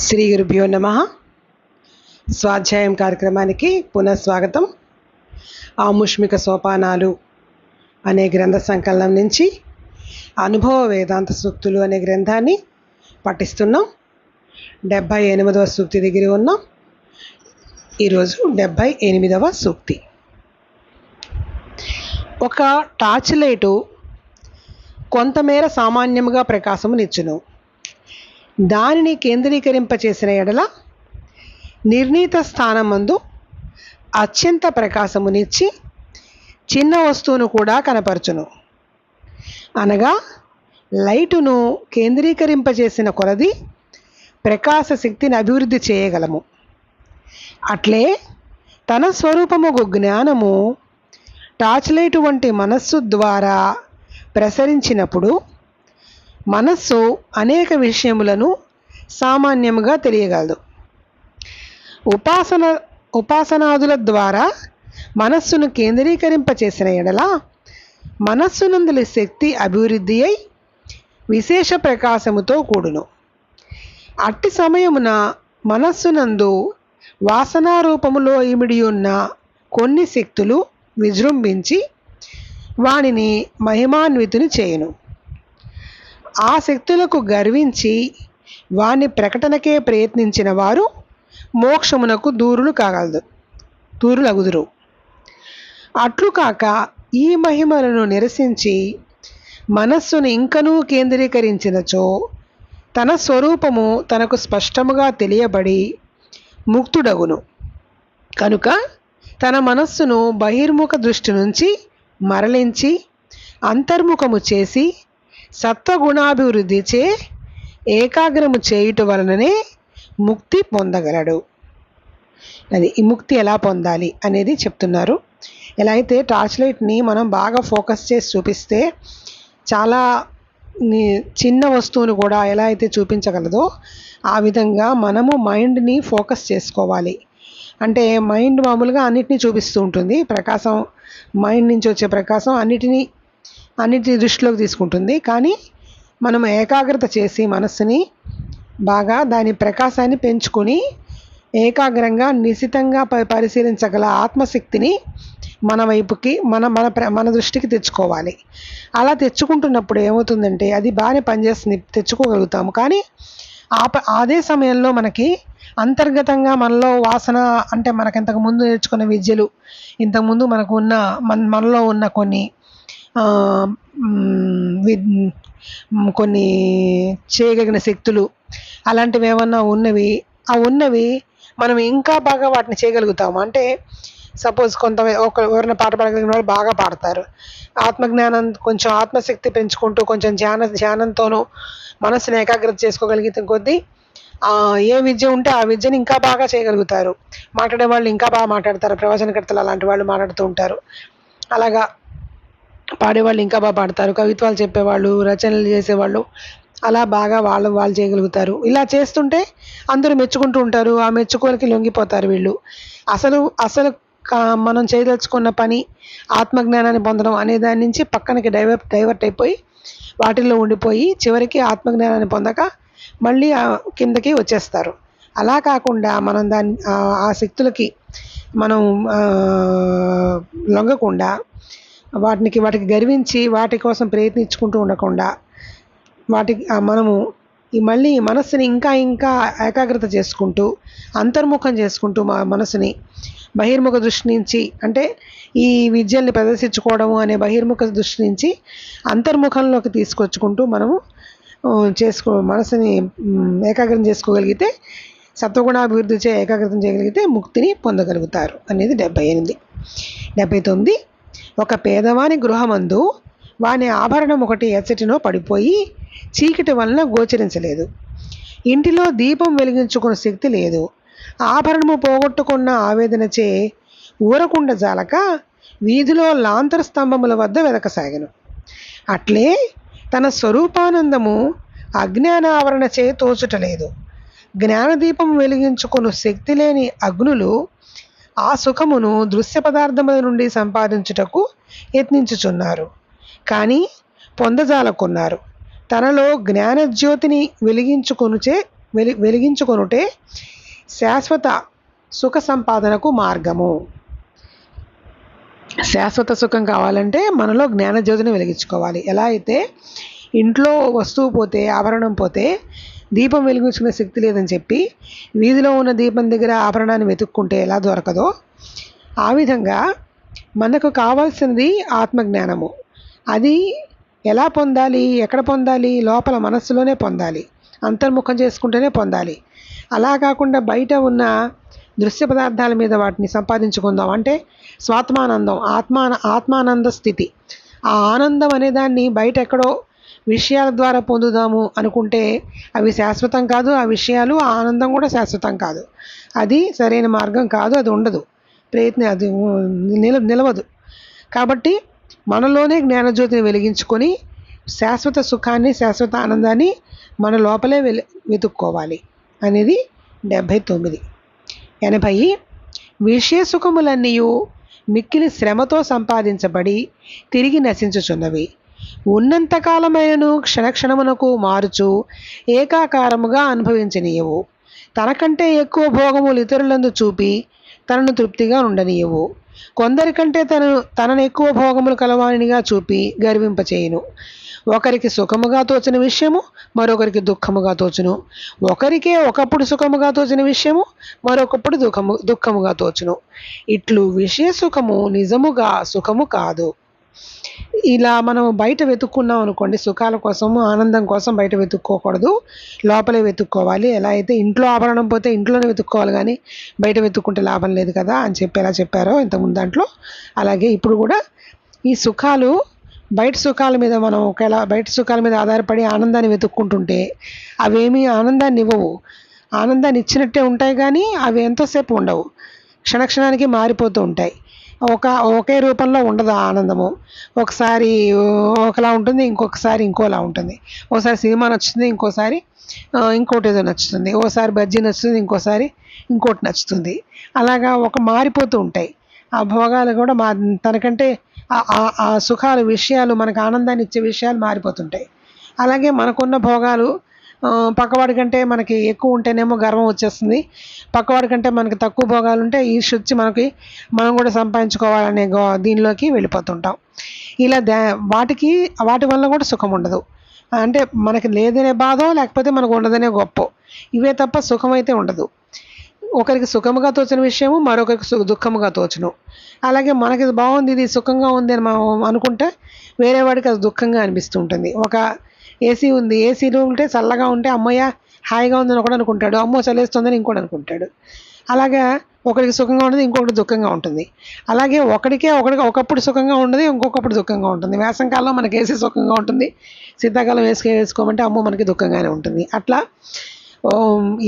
శ్రీ గురుభ్యో నమ. స్వాధ్యాయం కార్యక్రమానికి పునఃస్వాగతం ఆముష్మిక సోపానాలు అనే గ్రంథ సంకలనం నుంచి అనుభవ వేదాంత సూక్తులు అనే గ్రంథాన్ని పఠిస్తున్నాం. డెబ్భై ఎనిమిదవ సూక్తి దగ్గర ఉన్నాం. ఈరోజు డెబ్భై ఎనిమిదవ సూక్తి. ఒక టార్చ్ లైటు కొంతమేర సామాన్యముగా ప్రకాశమునిచ్చును దానిని కేంద్రీకరింపచేసిన ఎడల నిర్ణీత స్థానమందు అత్యంత ప్రకాశమునిచ్చి చిన్న వస్తువును కూడా కనపరచును. అనగా లైటును కేంద్రీకరింపజేసిన కొలది ప్రకాశ శక్తిని అభివృద్ధి చేయగలము. అట్లే తన స్వరూపముగు జ్ఞానము టార్చ్ లైట్ వంటి మనస్సు ద్వారా ప్రసరించినప్పుడు మనస్సు అనేక విషయములను సామాన్యముగా తెలియగలదు. ఉపాసన ఉపాసనాదుల ద్వారా మనస్సును కేంద్రీకరింపచేసిన ఎడల మనస్సునందులి శక్తి అభివృద్ధి అయి విశేష ప్రకాశముతో కూడును. అట్టి సమయమున మనస్సునందు వాసనారూపములో ఇమిడి ఉన్న కొన్ని శక్తులు విజృంభించి వానిని మహిమాన్వితుని చేయును. ఆ శక్తులకు గర్వించి వాని ప్రకటనకే ప్రయత్నించిన వారు మోక్షమునకు దూరులు కాగలదు దూరులగుదురు. అట్లు కాక ఈ మహిమలను నిరసించి మనస్సును ఇంకనూ కేంద్రీకరించినచో తన స్వరూపము తనకు స్పష్టముగా తెలియబడి ముక్తుడగును. కనుక తన మనస్సును బహిర్ముఖ దృష్టి నుంచి మరలించి అంతర్ముఖము చేసి సత్వగుణాభివృద్ధిచే ఏకాగ్రము చేయుట వలననే ముక్తి పొందగలడు. అది ఈ ముక్తి ఎలా పొందాలి అనేది చెప్తున్నారు. ఎలా అయితే టార్చ్ లైట్ని మనం బాగా ఫోకస్ చేసి చూపిస్తే చాలా చిన్న వస్తువును కూడా ఎలా అయితే చూపించగలదో ఆ విధంగా మనము మైండ్ని ఫోకస్ చేసుకోవాలి. అంటే మైండ్ మామూలుగా అన్నిటినీ చూపిస్తూ ఉంటుంది. ప్రకాశం మైండ్ నుంచి వచ్చే ప్రకాశం అన్నిటినీ అన్నిటి దృష్టిలోకి తీసుకుంటుంది. కానీ మనం ఏకాగ్రత చేసి మనస్సుని బాగా దాని ప్రకాశాన్ని పెంచుకొని ఏకాగ్రంగా నిశితంగా ప పరిశీలించగల ఆత్మశక్తిని మన వైపుకి మన మన ప్ర- మన దృష్టికి తెచ్చుకోవాలి. అలా తెచ్చుకుంటున్నప్పుడు ఏమవుతుందంటే అది బాగానే పనిచేస్తుంది తెచ్చుకోగలుగుతాము. కానీ ఆ ప- అదే సమయంలో మనకి అంతర్గతంగా మనలో వాసన అంటే మనకి ఇంతకు ముందు నేర్చుకున్న విద్యలు ఇంతకుముందు మనకు ఉన్న మన మనలో ఉన్న కొన్ని కొన్ని చేయగలిగిన శక్తులు అలాంటివి ఏమన్నా ఉన్నవి ఆ ఉన్నవి మనం ఇంకా బాగా వాటిని చేయగలుగుతాము. అంటే సపోజ్ కొంత ఒక ఎవరైనా పాట పాడగలిగిన వాళ్ళు బాగా పాడతారు. ఆత్మజ్ఞానం కొంచెం ఆత్మశక్తి పెంచుకుంటూ కొంచెం ధ్యాన ధ్యానంతోనూ మనసుని ఏకాగ్రత చేసుకోగలిగితే కొద్దీ ఏ విద్య ఉంటే ఆ విద్యను ఇంకా బాగా చేయగలుగుతారు. మాట్లాడే వాళ్ళు ఇంకా బాగా మాట్లాడతారు. ప్రవచనకర్తలు అలాంటి వాళ్ళు మాట్లాడుతూ ఉంటారు. అలాగా పాడేవాళ్ళు ఇంకా బాగా పాడతారు. కవిత్వాలు చెప్పేవాళ్ళు రచనలు చేసేవాళ్ళు. అలా బాగా వాళ్ళు వాళ్ళు చేయగలుగుతారు. ఇలా చేస్తుంటే అందరూ మెచ్చుకుంటూ ఉంటారు. ఆ మెచ్చుకోలకి లొంగిపోతారు వీళ్ళు. అసలు అసలు మనం చేయదలుచుకున్న పని ఆత్మజ్ఞానాన్ని పొందడం అనే దాని నుంచి పక్కనకి డైవర్ట్ డైవర్ట్ అయిపోయి వాటిల్లో ఉండిపోయి చివరికి ఆత్మజ్ఞానాన్ని పొందక మళ్ళీ కిందకి వచ్చేస్తారు. అలా కాకుండా మనం దాన్ని ఆ- శక్తులకి మనం లొంగకుండా వాటికి వాటికి గర్వించి వాటి కోసం ప్రయత్నించుకుంటూ ఉండకుండా వాటికి మనము ఈ మళ్ళీ మనస్సుని ఇంకా ఇంకా ఏకాగ్రత చేసుకుంటూ అంతర్ముఖం చేసుకుంటూ మా మనసుని బహిర్ముఖ దృష్టి నుంచి అంటే ఈ విద్యల్ని ప్రదర్శించుకోవడము అనే బహిర్ముఖ దృష్టి నుంచి అంతర్ముఖంలోకి తీసుకొచ్చుకుంటూ మనము చేసుకో మనసుని ఏకాగ్రం చేసుకోగలిగితే సత్వగుణాభివృద్ధి చే ఏకాగ్రతం చేయగలిగితే ముక్తిని పొందగలుగుతారు. అనేది డెబ్బై ఎనిమిది. డెబ్బై తొమ్మిది ఒక పేదవాని గృహమందు వాని ఆభరణం ఒకటి ఎచ్చటినో పడిపోయి చీకటి వలన గోచరించలేదు. ఇంటిలో దీపం వెలిగించుకున్న శక్తి లేదు. ఆభరణము పోగొట్టుకున్న ఆవేదనచే ఊరకుండ జాలక వీధిలో లాంతర స్తంభముల వద్ద వెదకసాగను. అట్లే తన స్వరూపానందము అజ్ఞానావరణచే తోచుటలేదు జ్ఞానదీపం వెలిగించుకుని శక్తి లేని అగ్నులు ఆ సుఖమును దృశ్య పదార్థముల నుండి సంపాదించుటకు యత్నించుచున్నారు. కానీ పొందజాలకున్నారు. తనలో జ్ఞానజ్యోతిని వెలిగించుకొనుచే వెలి వెలిగించుకొనుటే శాశ్వత సుఖ సంపాదనకు మార్గము. శాశ్వత సుఖం కావాలంటే మనలో జ్ఞానజ్యోతిని వెలిగించుకోవాలి. ఎలా అయితే ఇంట్లో వస్తువు పోతే ఆభరణం పోతే దీపం వెలిగించుకునే శక్తి లేదని చెప్పి వీధిలో ఉన్న దీపం దగ్గర ఆభరణాన్ని వెతుక్కుంటే ఎలా దొరకదో ఆ విధంగా మనకు కావాల్సినది ఆత్మజ్ఞానము. అది ఎలా పొందాలి ఎక్కడ పొందాలి లోపల మనస్సులోనే పొందాలి అంతర్ముఖం చేసుకుంటేనే పొందాలి. అలా కాకుండా బయట ఉన్న దృశ్య పదార్థాల మీద వాటిని సంపాదించుకుందాం. అంటే స్వాత్మానందం ఆత్మా ఆత్మానంద స్థితి. ఆ ఆనందం అనే దాన్ని బయట ఎక్కడో విషయాల ద్వారా పొందుదాము అనుకుంటే అవి శాశ్వతం కాదు ఆ విషయాలు ఆ ఆనందం కూడా శాశ్వతం కాదు. అది సరైన మార్గం కాదు అది ఉండదు. ప్రయత్నం అది నిల నిలవదు. కాబట్టి మనలోనే జ్ఞానజ్యోతిని వెలిగించుకొని శాశ్వత సుఖాన్ని శాశ్వత ఆనందాన్ని మన లోపలే వెలి వెతుక్కోవాలి అనేది డెబ్భై తొమ్మిది. ఎనభై విషయ సుఖములన్నీ మిక్కిలి శ్రమతో సంపాదించబడి తిరిగి నశించుచున్నవి. ఉన్నంతకాలమైనను క్షణక్షణమునకు మారుచు ఏకాకారముగా అనుభవించనీయవు. తనకంటే ఎక్కువ భోగములు ఇతరులందు చూపి తనను తృప్తిగా ఉండనీయవు. కొందరికంటే తను తనను ఎక్కువ భోగములు కలవానిగా చూపి గర్వింపచేయును. ఒకరికి సుఖముగా తోచిన విషయము మరొకరికి దుఃఖముగా తోచును. ఒకరికే ఒకప్పుడు సుఖముగా తోచిన విషయము మరొకప్పుడు దుఃఖము దుఃఖముగా తోచును. ఇట్లు విషయ సుఖము నిజముగా సుఖము కాదు. ఇలా మనం బయట వెతుక్కున్నాం అనుకోండి సుఖాల కోసము ఆనందం కోసం బయట వెతుక్కోకూడదు. లోపలే వెతుక్కోవాలి. ఎలా అయితే ఇంట్లో ఆభరణం పోతే ఇంట్లోనే వెతుక్కోవాలి కానీ బయట వెతుక్కుంటే లాభం లేదు కదా అని చెప్పి ఎలా చెప్పారో ఇంతకుముందు దాంట్లో. అలాగే ఇప్పుడు కూడా ఈ సుఖాలు బయట సుఖాల మీద మనం ఒకవేళ బయట సుఖాల మీద ఆధారపడి ఆనందాన్ని వెతుక్కుంటుంటే అవేమీ ఆనందాన్ని ఇవ్వవు. ఆనందాన్ని ఇచ్చినట్టే ఉంటాయి కానీ అవి ఎంతోసేపు ఉండవు. క్షణక్షణానికి మారిపోతూ ఉంటాయి. ఒక ఒకే రూపంలో ఉండదు ఆ ఆనందము. ఒకసారి ఒకలా ఉంటుంది ఇంకొకసారి ఇంకోలా ఉంటుంది. ఒకసారి సినిమా నచ్చుతుంది ఇంకోసారి ఇంకోటి ఏదో నచ్చుతుంది. ఓసారి బజ్జీ నచ్చుతుంది ఇంకోసారి ఇంకోటి నచ్చుతుంది. అలాగా ఒక మారిపోతూ ఉంటాయి. ఆ భోగాలు కూడా మా తనకంటే ఆ- ఆ- సుఖాలు విషయాలు మనకు ఆనందాన్ని ఇచ్చే విషయాలు మారిపోతుంటాయి. అలాగే మనకున్న భోగాలు పక్కవాడి కంటే మనకి ఎక్కువ ఉంటేనేమో గర్వం వచ్చేస్తుంది. పక్కవాడి కంటే మనకి తక్కువ భోగాలు ఉంటే ఈ వచ్చి మనకి మనం కూడా సంపాదించుకోవాలనే గో దీనిలోకి వెళ్ళిపోతుంటాం. ఇలా దా వాటికి వాటి వల్ల కూడా సుఖం ఉండదు. అంటే మనకి లేదనే బాధో లేకపోతే మనకు ఉండదనే గొప్ప. ఇవే తప్ప సుఖం అయితే ఉండదు. ఒకరికి సుఖముగా తోచిన విషయము మరొకరికి సు దుఃఖముగా తోచును. అలాగే మనకి ఇది బాగుంది ఇది సుఖంగా ఉంది అని మనం అనుకుంటే వేరే వాడికి అది దుఃఖంగా అనిపిస్తూ ఉంటుంది. ఒక ఏసీ ఉంది. ఏసీలో ఉంటే చల్లగా ఉంటే అమ్మయ్య హాయిగా ఉందని ఒకడు అనుకుంటాడు. అమ్మో చలేస్తుందని ఇంకోటి అనుకుంటాడు. అలాగా ఒకరికి సుఖంగా ఉంటుంది ఇంకొకటి దుఃఖంగా ఉంటుంది. అలాగే ఒకడికే ఒకడికి ఒకప్పుడు సుఖంగా ఉండదు ఇంకొకప్పుడు దుఃఖంగా ఉంటుంది. వేసంకాలంలో మనకి ఏసీ సుఖంగా ఉంటుంది. శీతాకాలం వేసుకు వేసుకోమంటే అమ్మో మనకి దుఃఖంగానే ఉంటుంది. అట్లా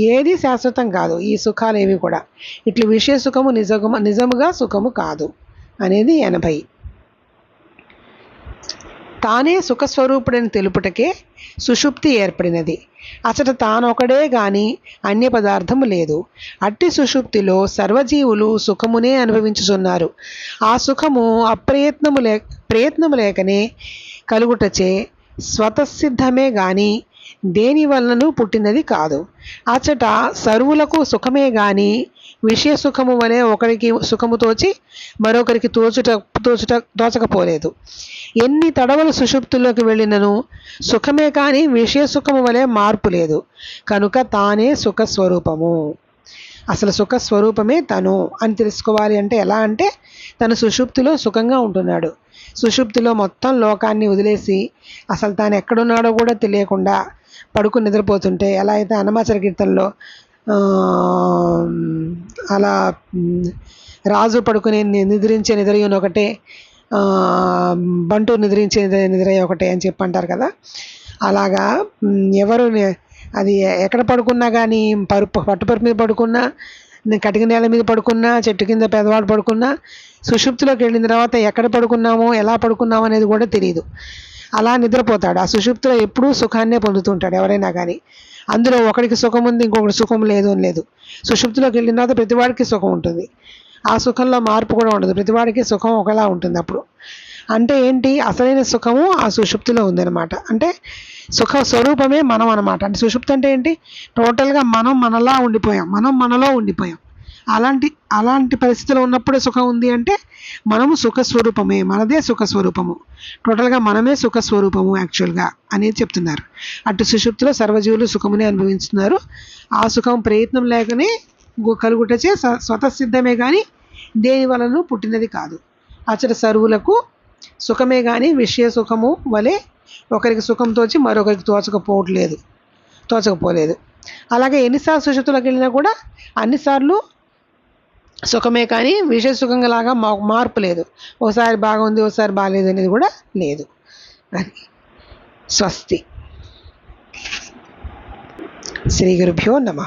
ఏది శాశ్వతం కాదు. ఈ సుఖాలు ఏవి కూడా. ఇట్లు విషయ సుఖము నిజము నిజముగా సుఖము కాదు. అనేది ఎనభై. తానే సుఖస్వరూపుడని తెలుపుటకే సుషుప్తి ఏర్పడినది. అసట తానొకడే గాని అన్య పదార్థము లేదు. అట్టి సుషుప్తిలో సర్వజీవులు సుఖమునే అనుభవించుచున్నారు. ఆ సుఖము అప్రయత్నము లే ప్రయత్నము లేకనే కలుగుటచే స్వతసిద్ధమే గాని దేని వలనను పుట్టినది కాదు. అచ్చట సర్వులకు సుఖమే గాని విషయ సుఖము వలె ఒకరికి సుఖము తోచి మరొకరికి తోచుట తోచుట తోచకపోలేదు. ఎన్ని తడవలు సుషుప్తుల్లోకి వెళ్ళినను సుఖమే కానీ విషయ సుఖము వలె మార్పు లేదు. కనుక తానే సుఖ స్వరూపము అసలు సుఖ స్వరూపమే తను అని తెలుసుకోవాలి అంటే ఎలా అంటే తను సుషుప్తిలో సుఖంగా ఉంటున్నాడు. సుషుప్తిలో మొత్తం లోకాన్ని వదిలేసి అసలు తాను ఎక్కడున్నాడో కూడా తెలియకుండా పడుకుని నిద్రపోతుంటే ఎలా అయితే అన్నమాచర కీర్తనలో అలా రాజు పడుకుని నిద్రించే నిద్రయ్యను ఒకటే బంటూరు బంటు నిద్రించే నిద్ర- నిద్రయ్య ఒకటే అని చెప్పి అంటారు కదా. అలాగా ఎవరు అది ఎక్కడ పడుకున్నా కానీ పరుపు పట్టుపరుపు మీద పడుకున్నా కటిక నేల మీద పడుకున్నా చెట్టు కింద పెదవాడు పడుకున్నా సుషుప్తిలోకి వెళ్ళిన తర్వాత ఎక్కడ పడుకున్నామో ఎలా పడుకున్నామో అనేది కూడా తెలియదు అలా నిద్రపోతాడు. ఆ సుషుప్తిలో ఎప్పుడూ సుఖాన్నే పొందుతుంటాడు ఎవరైనా కానీ అందులో ఒకడికి సుఖం ఉంది ఇంకొకటి సుఖం లేదు అని లేదు. సుషుప్తిలోకి వెళ్ళిన తర్వాత ప్రతివాడికి సుఖం ఉంటుంది. ఆ సుఖంలో మార్పు కూడా ఉండదు. ప్రతివాడికి సుఖం ఒకలా ఉంటుంది అప్పుడు. అంటే ఏంటి? అసలైన సుఖము ఆ సుషుప్తిలో ఉందన్నమాట. అంటే సుఖ స్వరూపమే మనం అనమాట అంటే సుషుప్తి అంటే ఏంటి? టోటల్గా మనం మనలా ఉండిపోయాం. మనం మనలో ఉండిపోయాం. అలాంటి అలాంటి పరిస్థితిలో ఉన్నప్పుడే సుఖం ఉంది అంటే మనము సుఖ స్వరూపమే మనదే సుఖస్వరూపము. టోటల్గా మనమే సుఖ స్వరూపము యాక్చువల్గా అనేది చెప్తున్నారు. అటు సుషుప్తిలో సర్వజీవులు సుఖమునే అనుభవిస్తున్నారు. ఆ సుఖం ప్రయత్నం లేకనే కలుగుటచే స- స్వతసిద్ధమే కానీ దేని వలన పుట్టినది కాదు. అచట సరువులకు సుఖమే కానీ విషయ సుఖము వలె ఒకరికి సుఖం తోచి మరొకరికి తోచకపోవట్లేదు తోచకపోలేదు. అలాగే ఎన్నిసార్లు సుషుప్తులకు వెళ్ళినా కూడా అన్నిసార్లు సుఖమే కానీ విషయ సుఖంగా లాగా మా మార్పు లేదు. ఒకసారి బాగుంది ఒకసారి బాగాలేదు అనేది కూడా లేదు. అది స్వస్తి. శ్రీ గురుభ్యో నమ.